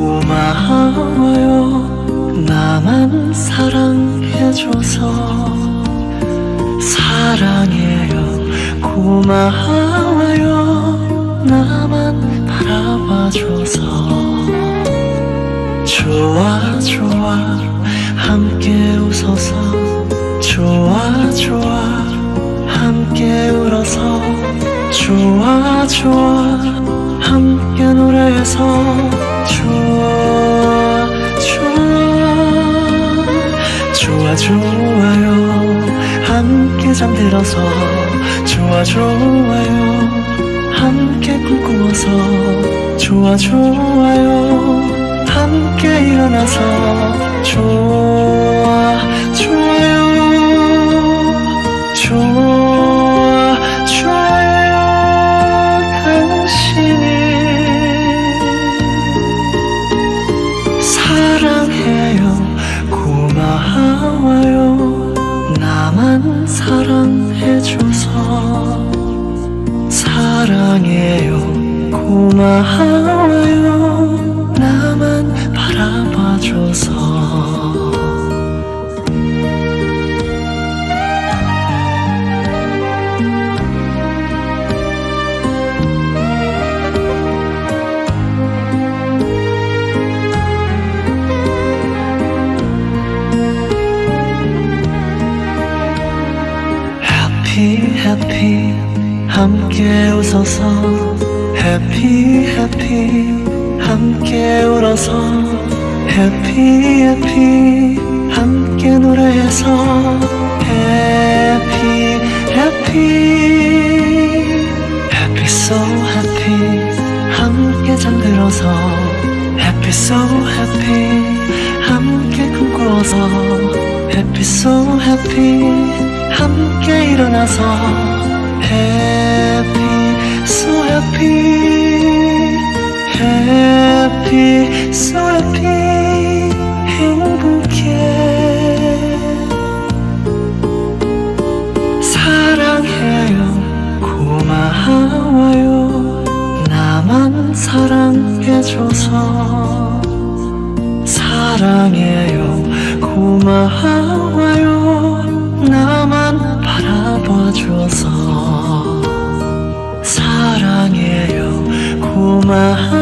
고마워요. 나만 사랑해줘서 사랑해요. 고마워요. 나만 바라봐줘서 좋아 좋아. 함께 웃어서 좋아 좋아. 함께 울어서 좋아 좋아 좋아 좋아 좋아요. 함께 잠들어서 좋아 좋아요. 함께 꿈꾸어서 좋아 좋아요. 함께 일어나서 좋아 좋아요. 좋아 좋아요. 당신이 사랑해요 고마워요. 나만 사랑해줘서 사랑해요. 고마워요 Happy 함께 웃어서 Happy happy 함께 울어서 Happy happy 함께 노래해서 Happy happy Happy so happy 함께 잠들어서 Happy so happy 함께 꿈꾸어서 Happy so happy 함께 일어나서 Happy so happy Happy so happy 행복해. 사랑해요 고마워요 나만 사랑해줘서. 사랑해요 고마워요 mahal